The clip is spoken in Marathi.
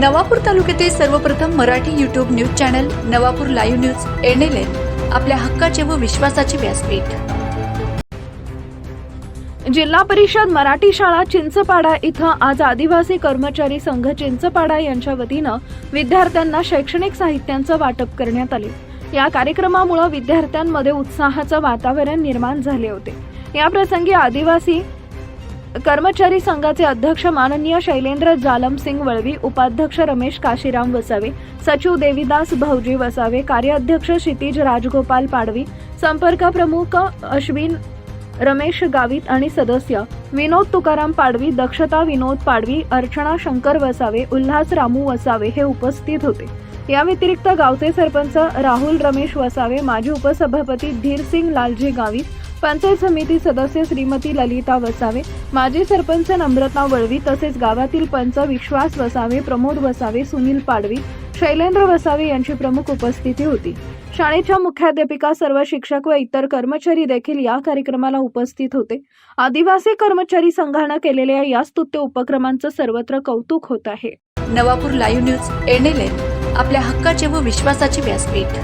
नवापूर तालुक्यातील सर्वप्रथम Marathi YouTube news channel Navapur live news NLN आपल्या हक्काचे व विश्वासाचे व्यासपीठ. जिल्हा परिषद मराठी शाळा चिंचपाडा इथं आज आदिवासी कर्मचारी संघ चिंचपाडा यांच्या वतीनं विद्यार्थ्यांना शैक्षणिक साहित्यांचं वाटप करण्यात आले. या कार्यक्रमामुळे विद्यार्थ्यांमध्ये उत्साहाचं वातावरण निर्माण झाले होते. याप्रसंगी आदिवासी कर्मचारी संघाचे अध्यक्ष माननीय शैलेंद्र जालमसिंग वळवी उपाध्यक्ष रमेश काशीराम वसावे सचिव देविदास भाऊजी वसावे कार्याध्यक्ष क्षितिज राजगोपाल पाडवी संपर्क प्रमुख अश्विन रमेश गावित आणि सदस्य विनोद तुकाराम पाडवी दक्षता विनोद पाडवी अर्चना शंकर वसावे उल्हास रामू वसावे हे उपस्थित होते. या व्यतिरिक्त गावचे सरपंच राहुल रमेश वसावे माजी उपसभापती धीरसिंग लालजी गावित पंचायत समिती सदस्य श्रीमती ललिता वसावे माजी सरपंच नम्रता वळवी तसेच गावातील पंच विश्वास वसावे प्रमोद वसावे सुनील पाडवी शैलेंद्र वसावे यांची प्रमुख उपस्थिती होती. शाळेच्या मुख्याध्यापिका सर्व शिक्षक व इतर कर्मचारी देखील या कार्यक्रमाला उपस्थित होते. आदिवासी कर्मचारी संघानं केलेल्या या स्तुत्य उपक्रमांचं सर्वत्र कौतुक होत आहे. नवापूर लाईव्ह न्यूज एनएलएन आपल्या हक्काचे व विश्वासाचे व्यासपीठ.